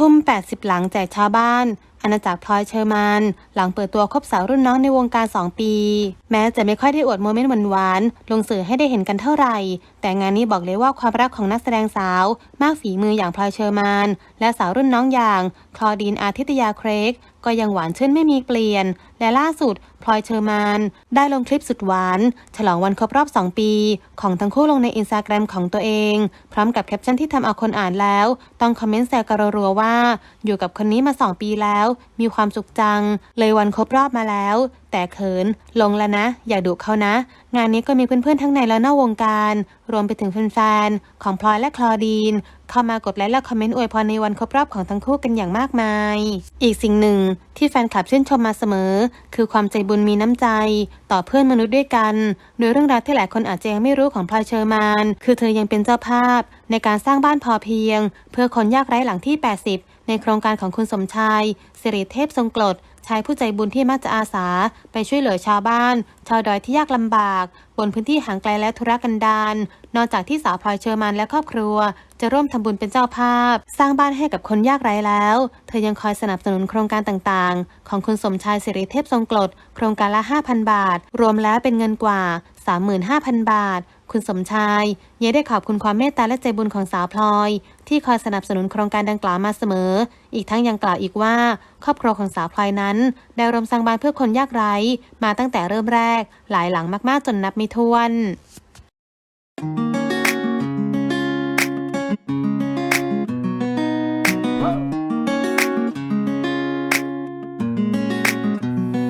ทุ่ม 80 หลังแจกชาวบ้าน อาณาจักรพลอยเชอร์มัน หลังเปิดตัวคบสาวรุ่นน้องในวงการ 2 ปี แม้จะไม่ค่อยได้อวดโมเมนต์หวานๆลงสื่อให้ได้เห็นกันเท่าไหร่แต่งานนี้บอกเลยว่าความรักของนักแสดงสาว มากฝีมืออย่างพลอยเชอร์มาน และสาวรุ่นน้องอย่าง คลอดีนอาทิตยาเครก ก็ยังหวานชื่นไม่มีเปลี่ยน และล่าสุดพลอยเชอร์มาน ได้ลงคลิปสุดหวาน ฉลองวันครบรอบ 2 ปี ของทั้งคู่ลงในอินสตาแกรมของตัวเอง พร้อมกับแคปชั่นที่ทำเอาคนอ่านแล้ว ต้องคอมเมนต์แซวกันรัวว่า อยู่กับคนนี้มา 2 ปีแล้ว มีความสุขจัง เลยวันครบรอบมาแล้ว แต่เขินลงแล้วนะ อย่าดุเขานะ งานนี้ก็มีเพื่อนๆทั้งในและนอกวงการรวมไปถึงแฟนๆของพลอยและคลอดีน เข้ามากดไลค์และคอมเมนต์อวยพรในวันครบรอบของทั้งคู่กันอย่างมากมาย อีกสิ่งหนึ่งที่แฟนคลับชื่นชมมาเสมอ คือความใจบุญมีน้ำใจ ต่อเพื่อนมนุษย์ด้วยกัน โดยเรื่องราวที่หลายคนอาจจะยังไม่รู้ของพลอยเชอร์มานคือเธอยังเป็นเจ้าภาพ ในการสร้างบ้านพอเพียง เพื่อคนยากไร้หลังที่ 80 ในโครงการของคุณสมชายสิริเทพทรงกลดชายผู้ใจบุญที่มักจะอาสา ไปช่วยเหลือชาวบ้าน ชาวดอยที่ยากลำบาก บนพื้นที่ห่างไกลและทุรกันดารนอกจากที่สาวพลอยเชอร์มานและครอบครัว จะร่วมทำบุญเป็นเจ้าภาพ สร้างบ้านให้กับคนยากไร้แล้ว เธอยังคอยสนับสนุนโครงการต่างๆ ของคุณสมชายสิริเทพทรงกลด โครงการละ 5,000 บาท รวมแล้วเป็นเงินกว่า 35,000 บาท คุณสมชายยังได้ขอบคุณความเมตตาและใจบุญของสาวพลอย ที่คอยสนับสนุนโครงการดังกล่าวมาเสมอ อีกทั้งยังกล่าวอีกว่า ครอบครัวของสาวพลอยนั้น ได้รวมสร้างบ้านเพื่อคนยากไร้ มาตั้งแต่เริ่มแรก หลายหลังมากๆจนนับไม่ถ้วน